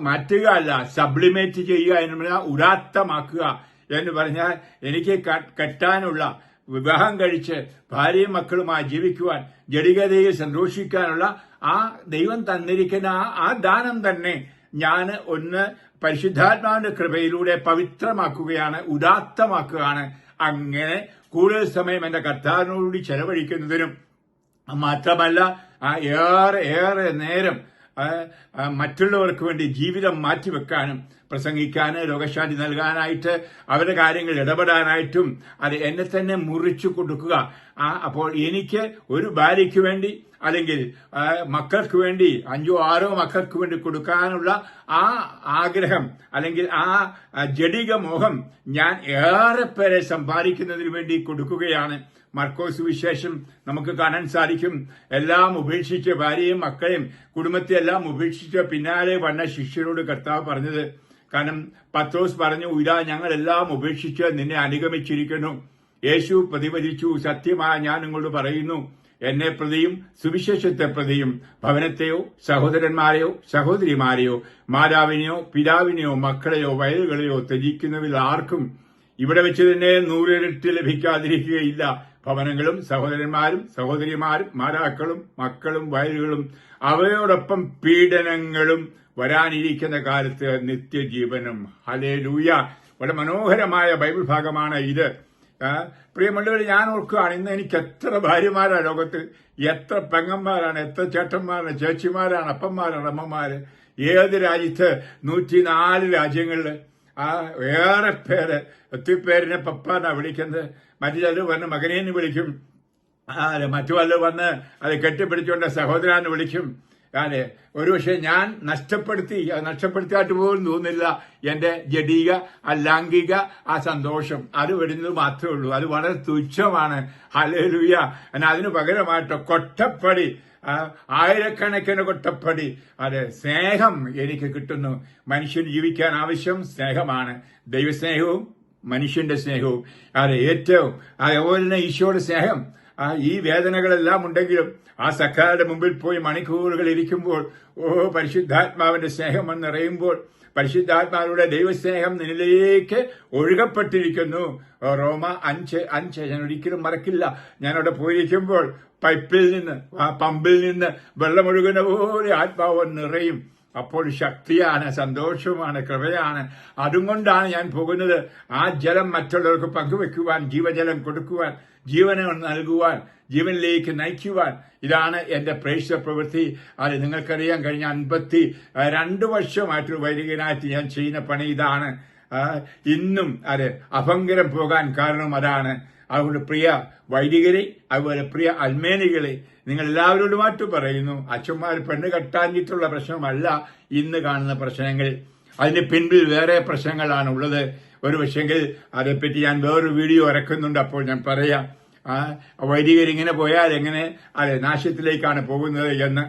മാറ്റുക അല്ല സബ്ലിമേറ്റ് ചെയ്യുക എന്ന് പറഞ്ഞാൽ ഉദാത്തമാക്കുക എന്ന് പറഞ്ഞാൽ എനിക്ക് കെട്ടാനുള്ള വിവാഹം കഴിച്ച് ഭാര്യയും മക്കളുമായി ജീവിക്കുവാൻ ജഡികതയെ സന്തോഷിക്കാനുള്ള ആ ദൈവം തന്നിരിക്കുന്ന ആ- ദാനം തന്നെ ഞാൻ ഒന്ന് പരിശുദ്ധാത്മാവിന്റെ കൃപയിലൂടെ പവിത്രമാക്കുകയാണ് ഉദാത്തമാക്കുകയാണ്. അങ്ങനെ കൂടുതൽ സമയം എന്റെ കർത്താവിനോടുകൂടി ചെലവഴിക്കുന്നതിനും മാത്രമല്ല ആ ഏറെ ഏറെ നേരം മറ്റുള്ളവർക്ക് വേണ്ടി ജീവിതം മാറ്റിവെക്കാനും പ്രസംഗിക്കാൻ രോഗശാന്തി നൽകാനായിട്ട് അവരുടെ കാര്യങ്ങൾ ഇടപെടാനായിട്ടും അത് എന്നെ തന്നെ മുറിച്ചു കൊടുക്കുക. അപ്പോൾ എനിക്ക് ഒരു ഭാര്യയ്ക്ക് വേണ്ടി അല്ലെങ്കിൽ മക്കൾക്ക് വേണ്ടി അഞ്ചോ ആറോ മക്കൾക്ക് വേണ്ടി കൊടുക്കാനുള്ള ആ ആഗ്രഹം അല്ലെങ്കിൽ ആ ജഡിക മോഹം ഞാൻ ഏറെ പേരെ സമ്പാദിക്കുന്നതിന് വേണ്ടി കൊടുക്കുകയാണ്. മർക്കോസ് സുവിശേഷം നമുക്ക് കാണാൻ സാധിക്കും. എല്ലാം ഉപേക്ഷിച്ച് ഭാര്യയും മക്കളെയും കുടുംബത്തെ എല്ലാം ഉപേക്ഷിച്ച് പിന്നാലെ വന്ന ശിഷ്യരോട് കർത്താവ് പറഞ്ഞത് കാരണം പത്രോസ് പറഞ്ഞു ഇതാ ഞങ്ങൾ എല്ലാം ഉപേക്ഷിച്ച് നിന്നെ അനുഗമിച്ചിരിക്കുന്നു. യേശു പ്രതിപദിച്ചു സത്യമായ ഞാൻ നിങ്ങളോട് പറയുന്നു. എന്നെ പ്രതിയും സുവിശേഷത്തെ പ്രതിയും. ഭവനത്തെയോ സഹോദരന്മാരെയോ സഹോദരിമാരെയോ മാതാവിനെയോ പിതാവിനെയോ മക്കളെയോ വയലുകളെയോ ത്യജിക്കുന്നതിൽ ആർക്കും ഇവിടെ വെച്ച് തന്നെ നൂറിരട്ടി ലഭിക്കാതിരിക്കുകയില്ല. ഭവനങ്ങളും സഹോദരന്മാരും സഹോദരിമാരും മാതാക്കളും മക്കളും വയലുകളും അവയോടൊപ്പം പീഡനങ്ങളും വരാനിരിക്കുന്ന കാലത്ത് നിത്യജീവനും. ഹലേ ലൂയ വളരെ മനോഹരമായ ബൈബിൾ ഭാഗമാണ് ഇത്. പ്രിയമുള്ളവർ ഞാൻ ഓർക്കുകയാണ് ഇന്ന് എനിക്ക് എത്ര ഭാര്യമാരാണ് ലോകത്ത്? എത്ര പെങ്ങന്മാരാണ് എത്ര ചേട്ടന്മാരാണ് ചേച്ചിമാരാണ് അപ്പന്മാരാണ് അമ്മമാര്? ഏത് രാജ്യത്ത്? നൂറ്റിനാല് രാജ്യങ്ങളിൽ ആ ഏറെ പേര് ഒത്തിരി പേരിനെ പപ്പാന്നാ വിളിക്കുന്നത്. മറ്റു ചിലർ വന്ന് മകനേന്ന് വിളിക്കും. ആ, മറ്റു വല്ല വന്ന് അത് കെട്ടിപ്പിടിച്ചുകൊണ്ട് സഹോദരാന്ന് വിളിക്കും. അതെ ഒരുപക്ഷെ ഞാൻ നഷ്ടപ്പെടുത്തി നഷ്ടപ്പെടുത്തിയായിട്ട് പോലും തോന്നില്ല എന്റെ ജഡീക ലാംഗിക ആ സന്തോഷം. അത് വരുന്നത് മാത്രമേ ഉള്ളൂ. അത് വളരെ തുച്ഛമാണ്. ഹലേലുയ അതിന് പകരമായിട്ട് കൊട്ടപ്പടി ആ, ആയിരക്കണക്കിന് കൊട്ടപ്പടി. അത് സ്നേഹം എനിക്ക് കിട്ടുന്നു. മനുഷ്യൻ ജീവിക്കാൻ ആവശ്യം സ്നേഹമാണ്. ദൈവസ്നേഹവും മനുഷ്യന്റെ സ്നേഹവും. അത് ഏറ്റവും അതുപോലെ തന്നെ ഈശോയുടെ സ്നേഹം. ഈ വേദനകളെല്ലാം ഉണ്ടെങ്കിലും ആ സഖാരുടെ മുമ്പിൽ പോയി മണിക്കൂറുകൾ ഇരിക്കുമ്പോൾ ഓ പരിശുദ്ധാത്മാവിന്റെ സ്നേഹം വന്നിറയുമ്പോൾ പരിശുദ്ധാത്മാവിലൂടെ ദൈവസ്നേഹം നിന്നിലേക്ക് ഒഴുകപ്പെട്ടിരിക്കുന്നു. റോമ അഞ്ച് അഞ്ച് ഞാൻ ഒരിക്കലും മറക്കില്ല. ഞാൻ അവിടെ പോയിരിക്കുമ്പോൾ പൈപ്പിൽ നിന്ന് പമ്പിൽ നിന്ന് വെള്ളമൊഴുകുന്ന പോലെ ആത്മാവ് നിറയും. അപ്പോൾ ശക്തിയാണ് സന്തോഷവുമാണ് കൃപയാണ്. അതുകൊണ്ടാണ് ഞാൻ പോകുന്നത് ആ ജലം മറ്റുള്ളവർക്ക് പങ്കുവെക്കുവാൻ ജീവജലം കൊടുക്കുവാൻ. ജീവനെ നൽകുവാൻ ജീവനിലേക്ക് നയിക്കുവാൻ. ഇതാണ് എന്റെ പ്രേക്ഷിത പ്രവൃത്തി. അത് നിങ്ങൾക്കറിയാൻ കഴിഞ്ഞ അൻപത്തി രണ്ട് വർഷമായിട്ട് വൈദികനായിട്ട് ഞാൻ ചെയ്യുന്ന പണി ഇതാണ്. ഇന്നും അത് അഭങ്കരം പോകാൻ കാരണം അതാണ്. അതുകൊണ്ട് പ്രിയ വൈദികരെ അതുപോലെ പ്രിയ അൽമേനികളെ നിങ്ങൾ എല്ലാവരോടുമായിട്ട് പറയുന്നു. അച്ഛന്മാർ പെണ്ണ് കെട്ടാഞ്ഞിട്ടുള്ള പ്രശ്നമല്ല ഇന്ന് കാണുന്ന പ്രശ്നങ്ങൾ. അതിന് പിൻപിൽ വേറെ പ്രശ്നങ്ങളാണ് ഉള്ളത് ഒരു പക്ഷെങ്കിൽ അതേപ്പറ്റി ഞാൻ വേറൊരു വീഡിയോ ഇറക്കുന്നുണ്ട്. അപ്പോൾ ഞാൻ പറയാം. ഇങ്ങനെ പോയാൽ എങ്ങനെ? അതെ നാശത്തിലേക്കാണ് പോകുന്നത് എന്ന്.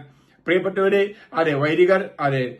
പ്രിയപ്പെട്ടവരെ അതെ വൈദികർ അതെ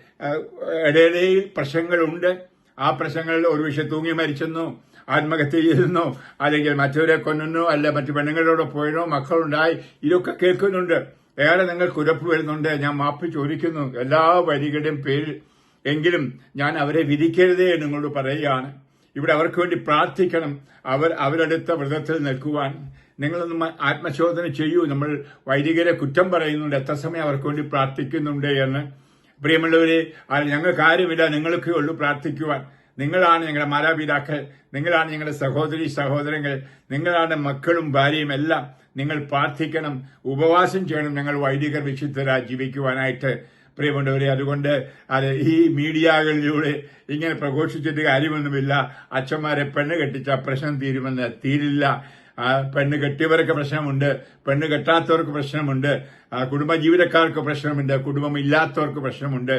ഇടയിടയിൽ പ്രശ്നങ്ങളുണ്ട്. ആ പ്രശ്നങ്ങളിൽ ഒരു വിഷയം തൂങ്ങി മരിച്ചെന്നോ ആത്മഹത്യ ചെയ്തെന്നോ അല്ലെങ്കിൽ മറ്റവരെ കൊന്നെന്നോ അല്ല മറ്റു പെണ്ണുങ്ങളോട് പോയനോ മക്കളുണ്ടായി ഇതൊക്കെ കേൾക്കുന്നുണ്ട്. ഏറെ നിങ്ങൾ കുരപ്പ് വരുന്നുണ്ട്. ഞാൻ മാപ്പ് ചോദിക്കുന്നു. എല്ലാ വരികളുടെയും പേരിൽ എങ്കിലും ഞാൻ അവരെ വിധിക്കരുതേ നിങ്ങളോട് പറയുകയാണ്. ഇവിടെ അവർക്ക് വേണ്ടി പ്രാർത്ഥിക്കണം. അവർ അവരടുത്ത വ്രതത്തിൽ നിൽക്കുവാൻ. നിങ്ങളൊന്ന് ആത്മശോധന ചെയ്യൂ. നമ്മൾ വൈദികരെ കുറ്റം പറയുന്നുണ്ട്. എത്ര സമയം അവർക്ക് വേണ്ടി പ്രാർത്ഥിക്കുന്നുണ്ട് എന്ന്. പ്രിയമുള്ളവരെ ഞങ്ങൾക്ക് ആരുമില്ല. നിങ്ങൾക്കേ ഉള്ളൂ പ്രാർത്ഥിക്കുവാൻ. നിങ്ങളാണ് ഞങ്ങളുടെ മാതാപിതാക്കൾ. നിങ്ങളാണ് ഞങ്ങളുടെ സഹോദരി സഹോദരങ്ങൾ. നിങ്ങളാണ് മക്കളും ഭാര്യയും എല്ലാം. നിങ്ങൾ പ്രാർത്ഥിക്കണം. ഉപവാസം ചെയ്യണം. ഞങ്ങൾ വൈദികർ വിശുദ്ധരായി ജീവിക്കുവാനായിട്ട്. പ്രിയമുള്ളവരെ അതുകൊണ്ട് അത് ഈ മീഡിയകളിലൂടെ ഇങ്ങനെ പ്രഘോഷിച്ചിട്ട് കാര്യമൊന്നുമില്ല. അച്ഛന്മാരെ പെണ്ണ് കെട്ടിച്ച പ്രശ്നം തീരുമെന്ന് തീരില്ല. പെണ്ണ് കെട്ടിയവർക്ക് പ്രശ്നമുണ്ട് പെണ്ണ് കെട്ടാത്തവർക്ക് പ്രശ്നമുണ്ട് കുടുംബ കുടുംബജീവിതക്കാർക്ക് പ്രശ്നമുണ്ട് കുടുംബമില്ലാത്തവർക്ക് പ്രശ്നമുണ്ട്.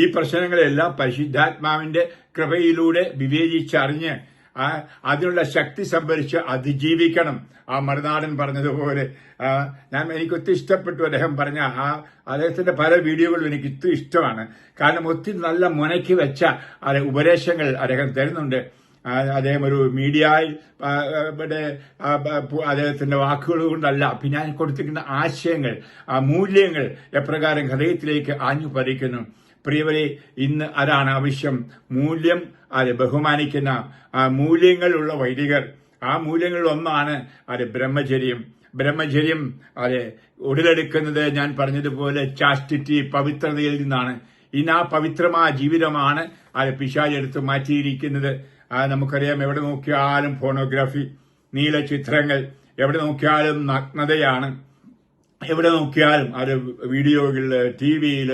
ഈ പ്രശ്നങ്ങളെല്ലാം പരിശുദ്ധാത്മാവിന്റെ കൃപയിലൂടെ വിവേചിച്ചറിഞ്ഞ് അതിനുള്ള ശക്തി സംഭരിച്ച് അതിജീവിക്കണം. ആ മറുനാടൻ പറഞ്ഞതുപോലെ ഞാൻ എനിക്ക് ഒത്തിരി ഇഷ്ടപ്പെട്ടു. അദ്ദേഹം പറഞ്ഞ ആ അദ്ദേഹത്തിന്റെ പല വീഡിയോകളും എനിക്ക് ഇത്ര ഇഷ്ടമാണ്. കാരണം ഒത്തിരി നല്ല മുനയ്ക്ക് വെച്ച ഉപദേശങ്ങൾ അദ്ദേഹം തരുന്നുണ്ട്. അദ്ദേഹം ഒരു മീഡിയയിൽ അദ്ദേഹത്തിന്റെ വാക്കുകൾ കൊണ്ടല്ല ഞാൻ കൊടുത്തിരിക്കുന്ന ആശയങ്ങൾ ആ മൂല്യങ്ങൾ എപ്രകാരം ഹൃദയത്തിലേക്ക് ആഞ്ഞു പതിക്കുന്നു പ്രിയവരെ ഇന്ന് അതാണ് ആവശ്യം. മൂല്യം അത് ബഹുമാനിക്കുന്ന മൂല്യങ്ങളുള്ള വൈദികർ. ആ മൂല്യങ്ങളിൽ ഒന്നാണ് അത് ബ്രഹ്മചര്യം. ബ്രഹ്മചര്യം അത് ഉടലെടുക്കുന്നത് ഞാൻ പറഞ്ഞതുപോലെ ചാസ്റ്റിറ്റി പവിത്രതയിൽ നിന്നാണ്. ഇന്ന് ആ പവിത്രമായ ജീവിതമാണ് അത് പിശാചെടുത്ത് മാറ്റിയിരിക്കുന്നത്. നമുക്കറിയാം എവിടെ നോക്കിയാലും ഫോണോഗ്രാഫി നീല ചിത്രങ്ങൾ എവിടെ നോക്കിയാലും നഗ്നതയാണ്. എവിടെ നോക്കിയാലും അത് വീഡിയോകളിൽ ടി വിയിൽ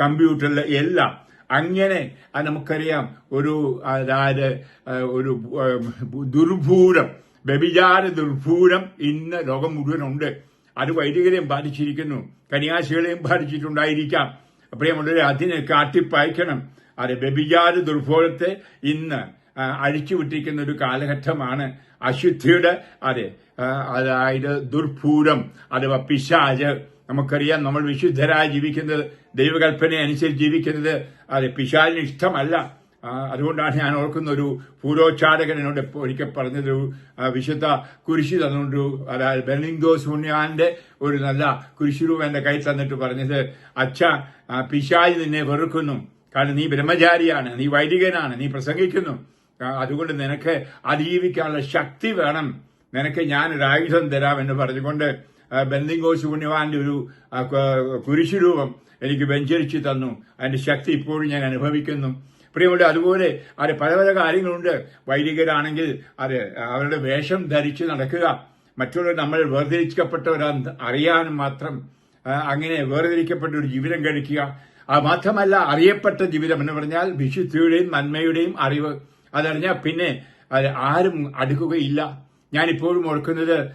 കമ്പ്യൂട്ടറിൽ എല്ലാം അങ്ങനെ നമുക്കറിയാം ഒരു അതായത് ഒരു ദുർഭൂരം വ്യഭിചാര ദുർഭൂരം ഇന്ന് ലോകം മുഴുവനുണ്ട്. അത് വൈദികരെയും ബാധിച്ചിരിക്കുന്നു കന്യാസികളെയും ബാധിച്ചിട്ടുണ്ടായിരിക്കാം. പ്രിയമുള്ളവരെ അതിനെ കാട്ടിപ്പായ്ക്കണം. അത് വ്യഭിചാര ദുർഭോഗത്തെ ഇന്ന് അഴിച്ചുവിട്ടിരിക്കുന്ന ഒരു കാലഘട്ടമാണ് അശുദ്ധിയുടെ അതെ അതായത് ദുർഭൂരം അഥവാ പിശാജ് നമുക്കറിയാം നമ്മൾ വിശുദ്ധരായി ജീവിക്കുന്നത് ദൈവകൽപ്പന അനുസരിച്ച് ജീവിക്കുന്നത് അത് പിശാലിന് ഇഷ്ടമല്ല. അതുകൊണ്ടാണ് ഞാൻ ഓർക്കുന്ന ഒരു പൂരോച്ചാടകൻ എന്നോട് ഒരിക്കൽ പറഞ്ഞൊരു വിശുദ്ധ കുരിശി തന്നുകൊണ്ടു അതായത് ബെർലിംഗോ പുണ്യാന്റെ ഒരു നല്ല കുരിശുരൂപം എന്റെ കൈ തന്നിട്ട് പറഞ്ഞത് അച്ഛ പിശാലി നിന്നെ വെറുക്കുന്നു. കാരണം നീ ബ്രഹ്മചാരിയാണ് നീ വൈദികനാണ് നീ പ്രസംഗിക്കുന്നു. അതുകൊണ്ട് നിനക്ക് അതിജീവിക്കാനുള്ള ശക്തി വേണം. നിനക്ക് ഞാൻ ഒരു ആയുധം തരാം എന്ന് പറഞ്ഞുകൊണ്ട് ബന്ദിങ്കോസ് പുണ്യവാന്റെ ഒരു കുരിശുരൂപം എനിക്ക് വെഞ്ചരിച്ചു തന്നു. അതിന്റെ ശക്തി ഇപ്പോഴും ഞാൻ അനുഭവിക്കുന്നു. പ്രിയമുണ്ട് അതുപോലെ അത് പല പല കാര്യങ്ങളുണ്ട്. വൈദികരാണെങ്കിൽ അത് അവരുടെ വേഷം ധരിച്ച് നടക്കുക. മറ്റുള്ളവർ നമ്മൾ വേർതിരിക്കപ്പെട്ടവരാ അറിയാനും മാത്രം അങ്ങനെ വേർതിരിക്കപ്പെട്ട ഒരു ജീവിതം കഴിക്കുക. അത് മാത്രമല്ല അറിയപ്പെട്ട ജീവിതം എന്ന് പറഞ്ഞാൽ വിശുദ്ധിയുടെയും നന്മയുടെയും അറിവ്. അതറിഞ്ഞാൽ പിന്നെ അത് ആരും അടുക്കുകയില്ല. ഞാൻ ഇപ്പോഴും ഓർക്കുന്നത്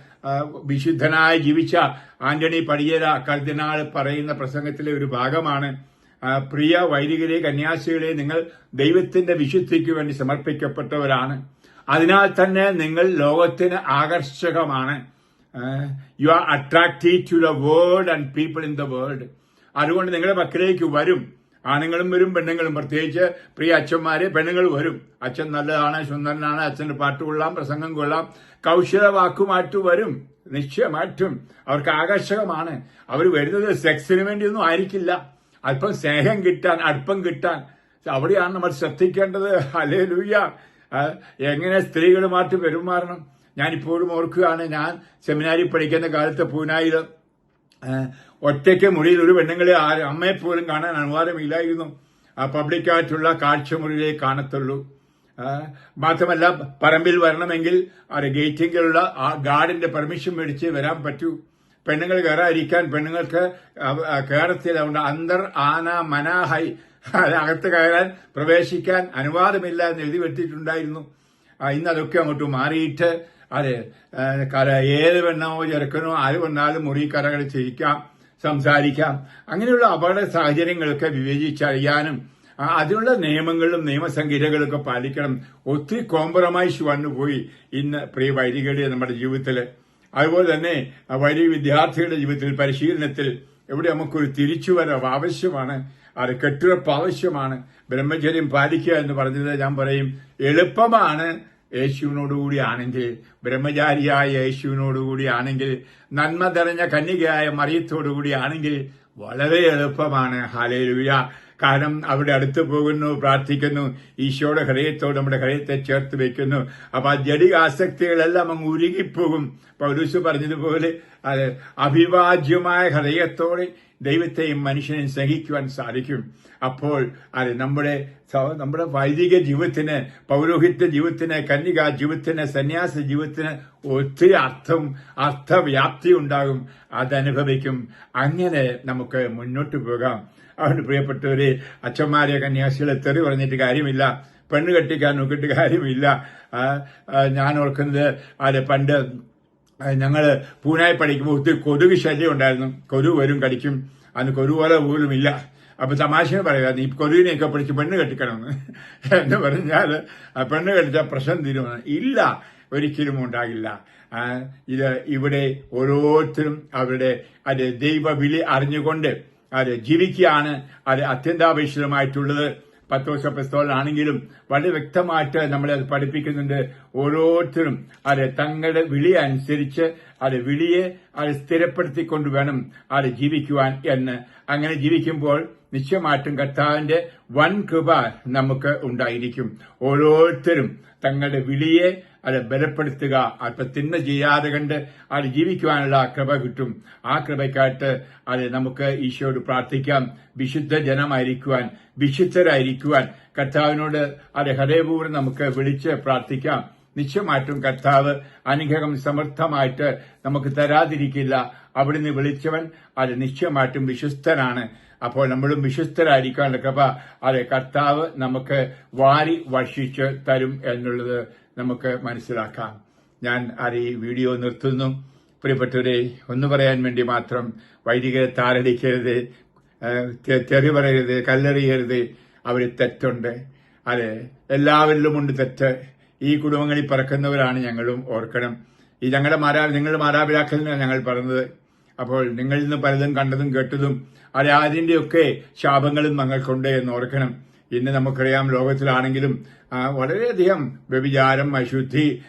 വിശുദ്ധനായി ജീവിച്ച ആന്റണി പടിയേര കർദിനാൾ പറയുന്ന പ്രസംഗത്തിലെ ഒരു ഭാഗമാണ്. പ്രിയ വൈദികരെ കന്യാസികളെ നിങ്ങൾ ദൈവത്തിന്റെ വിശുദ്ധിക്ക് വേണ്ടി സമർപ്പിക്കപ്പെട്ടവരാണ്. അതിനാൽ തന്നെ നിങ്ങൾ ലോകത്തിന് ആകർഷകമാണ്. You are attractive to the world and people in the world അതുകൊണ്ട് നിങ്ങളുടെ മക്കളിലേക്ക് വരും. ആണുങ്ങളും വരും പെണ്ണുങ്ങളും. പ്രത്യേകിച്ച് പ്രിയ അച്ഛന്മാര് പെണ്ണുങ്ങൾ വരും. അച്ഛൻ നല്ലതാണ് സുന്ദരനാണ്. അച്ഛന്റെ പാട്ട് കൊള്ളാം പ്രസംഗം കൊള്ളാം. കൗശല വാക്കുമായിട്ട് വരും. നിശ്ചയമായിട്ടും അവർക്ക് ആകർഷകമാണ്. അവർ വരുന്നത് സെക്സിന് വേണ്ടിയൊന്നും ആയിരിക്കില്ല. അല്പം സ്നേഹം കിട്ടാൻ അടുപ്പം കിട്ടാൻ. അവിടെയാണ് നമ്മൾ ശ്രദ്ധിക്കേണ്ടത്. അല്ലേ ലൂയ്യ എങ്ങനെ സ്ത്രീകളുമായിട്ട് പെരുമാറണം? ഞാനിപ്പോഴും ഓർക്കുകയാണ് ഞാൻ സെമിനാരി പഠിക്കുന്ന കാലത്ത് പൂനായിൽ ഒറ്റയ്ക്ക് മുറിയിൽ ഒരു പെണ്ണുങ്ങളെ അമ്മയെ പോലും കാണാൻ അനുവാദമില്ലായിരുന്നു. ആ പബ്ലിക്കായിട്ടുള്ള കാഴ്ചമുറിയിലേ കാണത്തുള്ളൂ. മാത്രമല്ല പറമ്പിൽ വരണമെങ്കിൽ ആ ഗേറ്റിങ്ങിലുള്ള ആ ഗാർഡിന്റെ പെർമിഷൻ മേടിച്ച് വരാൻ പറ്റൂ. പെണ്ണുങ്ങൾ കയറാതിരിക്കാൻ പെണ്ണുങ്ങൾക്ക് കയറത്തില്ല അതുകൊണ്ട് അന്തർ ആന മനാഹൈ അകത്ത് കയറാൻ പ്രവേശിക്കാൻ അനുവാദമില്ല എന്ന് എഴുതി വെട്ടിയിട്ടുണ്ടായിരുന്നു. ഇന്ന് അതൊക്കെ അങ്ങോട്ട് മാറിയിട്ട് അതെ. കര ഏത് വെണ്ണമോ ചെറുക്കനോ ആര് വന്നാലും മുറി കരകൾ ചെയ്യിക്കാം സംസാരിക്കാം. അങ്ങനെയുള്ള അപകട സാഹചര്യങ്ങളൊക്കെ വിവേചിച്ചറിയാനും അതിനുള്ള നിയമങ്ങളും നിയമസംഹിതകളൊക്കെ പാലിക്കണം. ഒത്തിരി കോംപ്രമൈസ് വന്നുപോയി ഇന്ന് പ്രിയ വൈദികരുടെ നമ്മുടെ ജീവിതത്തിൽ അതുപോലെ തന്നെ വലിയ വിദ്യാർത്ഥികളുടെ ജീവിതത്തിൽ പരിശീലനത്തിൽ എവിടെ നമുക്കൊരു തിരിച്ചുവരവ് ആവശ്യമാണ് അത് കെട്ടുറപ്പ് ആവശ്യമാണ്. ബ്രഹ്മചര്യം പാലിക്കുക എന്ന് പറഞ്ഞത് ഞാൻ പറയും എളുപ്പമാണ് യേശുവിനോടുകൂടി ആണെങ്കിൽ ബ്രഹ്മചാരിയായ യേശുവിനോടുകൂടി ആണെങ്കിൽ നന്മ തെരഞ്ഞ കന്യകയായ മറിയത്തോടുകൂടി ആണെങ്കിൽ വളരെ എളുപ്പമാണ്. ഹാലേലുയ കാരണം അവിടെ അടുത്ത് പോകുന്നു പ്രാർത്ഥിക്കുന്നു ഈശോയുടെ ഹൃദയത്തോട് നമ്മുടെ ഹൃദയത്തെ ചേർത്ത് വെക്കുന്നു. അപ്പൊ ആ ജടി ആസക്തികളെല്ലാം അങ്ങ് ഉരുകിപ്പോകും. പൗരൂസ് പറഞ്ഞതുപോലെ അഭിവാജ്യമായ ഹൃദയത്തോടെ ദൈവത്തെയും മനുഷ്യനെയും സ്നേഹിക്കുവാൻ സാധിക്കും. അപ്പോൾ അത് നമ്മുടെ നമ്മുടെ വൈദിക ജീവിതത്തിന് പൗരോഹിത്യ ജീവിതത്തിന് കന്യക ജീവിതത്തിന് സന്യാസ ജീവിതത്തിന് ഒത്തിരി അർത്ഥം അർത്ഥവ്യാപ്തി ഉണ്ടാകും. അതനുഭവിക്കും. അങ്ങനെ നമുക്ക് മുന്നോട്ട് പോകാം. അതുകൊണ്ട് പ്രിയപ്പെട്ടവര് അച്ഛന്മാരെ കന്യാസികളെ തെറി പറഞ്ഞിട്ട് കാര്യമില്ല. പെണ്ണ് കെട്ടിക്കാൻ നോക്കിയിട്ട് കാര്യമില്ല. ഞാൻ ഓർക്കുന്നത് അത് പണ്ട് ഞങ്ങൾ പൂനായി പഠിക്കുമ്പോൾ ഒത്തിരി കൊതുക് ശല്യം ഉണ്ടായിരുന്നു. കൊതു വരും കടിക്കും. അന്ന് കൊതുകുല പോലും ഇല്ല. അപ്പൊ തമാശ പറയുക നീ കൊതുവിനെയൊക്കെ പിടിച്ച് പെണ്ണ് കെട്ടിക്കണമെന്ന്. എന്ന് പറഞ്ഞാൽ പെണ്ണ് കെട്ടിച്ച പ്രശ്നം തീരുമാനം ഇല്ല ഒരിക്കലും ഉണ്ടാകില്ല. ഇത് ഇവിടെ ഓരോരുത്തരും അവരുടെ അത് ദൈവവിളി അറിഞ്ഞുകൊണ്ട് അത് ജീവിക്കുകയാണ്. അത് അത്യന്താപേക്ഷിതമായിട്ടുള്ളത്. പത്തോസ പുസ്തകങ്ങളാണെങ്കിലും വളരെ വ്യക്തമായിട്ട് നമ്മളെ അത് പഠിപ്പിക്കുന്നുണ്ട്. ഓരോരുത്തരും അത് തങ്ങളുടെ വിളി അനുസരിച്ച് അത് വിളിയെ അത് സ്ഥിരപ്പെടുത്തിക്കൊണ്ട് വേണം അത് ജീവിക്കുവാൻ എന്ന്. അങ്ങനെ ജീവിക്കുമ്പോൾ നിശ്ചയമായിട്ടും കർത്താവിന്റെ വൻ കൃപ നമുക്ക് ഉണ്ടായിരിക്കും. ഓരോരുത്തരും തങ്ങളുടെ വിളിയെ അത് ബലപ്പെടുത്തുക. അല്പം തിന്മ ചെയ്യാതെ കണ്ട് അത് ജീവിക്കുവാനുള്ള കൃപ കിട്ടും. ആ കൃപയ്ക്കായിട്ട് അത് നമുക്ക് ഈശോയോട് പ്രാർത്ഥിക്കാം. വിശുദ്ധ ജനമായിരിക്കുവാൻ വിശുദ്ധരായിരിക്കുവാൻ കർത്താവിനോട് അത് ഹൃദയപൂർവം നമുക്ക് വിളിച്ച് പ്രാർത്ഥിക്കാം. നിശ്ചയമായിട്ടും കർത്താവ് അനുഗ്രഹം സമർത്ഥമായിട്ട് നമുക്ക് തരാതിരിക്കില്ല. അവിടുന്ന് വിളിച്ചവൻ അത് നിശ്ചയമായിട്ടും വിശ്വസ്തനാണ്. അപ്പോൾ നമ്മളും വിശ്വസ്തരായിരിക്കാനുള്ള കൃപ അതെ കർത്താവ് നമുക്ക് വാരി വർഷിച്ച് തരും എന്നുള്ളത് നമുക്ക് മനസ്സിലാക്കാം. ഞാൻ അത് ഈ വീഡിയോ നിർത്തുന്നു. പ്രിയപ്പെട്ടവരെ ഒന്ന് പറയാൻ വേണ്ടി മാത്രം വൈദികരെ താരടിക്കരുത് തെറി പറയരുത് കല്ലെറിയരുത്. അവർ തെറ്റുണ്ട്. അതെ എല്ലാവരിലുമുണ്ട് തെറ്റ്. ഈ കുടുംബങ്ങളിൽ പറക്കുന്നവരാണ് ഞങ്ങളും ഓർക്കണം. ഈ ഞങ്ങളുടെ മാതാ നിങ്ങളുടെ മാതാപിതാക്കളിനാണ് ഞങ്ങൾ പറഞ്ഞത്. അപ്പോൾ നിങ്ങളിൽ നിന്ന് പലതും കണ്ടതും കേട്ടതും അരാതിന്റെയൊക്കെ ശാപങ്ങളും ഞങ്ങൾക്കുണ്ട് എന്ന് ഓർക്കണം. ഇന്ന് നമുക്കറിയാം ലോകത്തിലാണെങ്കിലും വളരെയധികം വ്യഭിചാരം അശുദ്ധി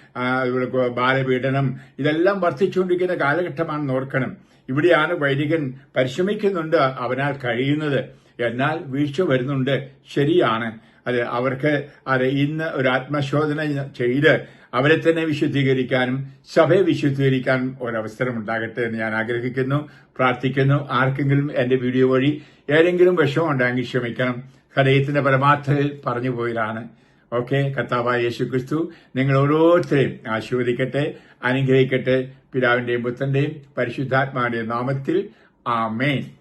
ബാലപീഡനം ഇതെല്ലാം വർദ്ധിച്ചുകൊണ്ടിരിക്കുന്ന കാലഘട്ടമാണെന്ന് ഓർക്കണം. ഇവിടെയാണ് വൈദികൻ പരിശ്രമിക്കുന്നുണ്ട് അവനാൽ കഴിയുന്നത്. എന്നാൽ വീഴ്ച വരുന്നുണ്ട്. ശരിയാണ്. അത് അവർക്ക് അത് ഇന്ന് ഒരു ആത്മശോധന ചെയ്ത് അവരെ തന്നെ വിശുദ്ധീകരിക്കാനും സഭയെ വിശുദ്ധീകരിക്കാനും ഒരവസരം ഉണ്ടാകട്ടെ എന്ന് ഞാൻ ആഗ്രഹിക്കുന്നു പ്രാർത്ഥിക്കുന്നു. ആർക്കെങ്കിലും എന്റെ വീഡിയോ വഴി ഏതെങ്കിലും വിഷമം ഉണ്ടെങ്കിൽ ക്ഷമിക്കണം. ഹൃദയത്തിന്റെ പരമാർത്ഥയിൽ പറഞ്ഞു പോയതാണ്. ഓക്കെ കർത്താവായ യേശു ക്രിസ്തു നിങ്ങൾ ഓരോരുത്തരെയും ആശീർവദിക്കട്ടെ അനുഗ്രഹിക്കട്ടെ. പിതാവിന്റെയും പുത്രന്റെയും പരിശുദ്ധാത്മാവിന്റെയും നാമത്തിൽ ആമേൻ.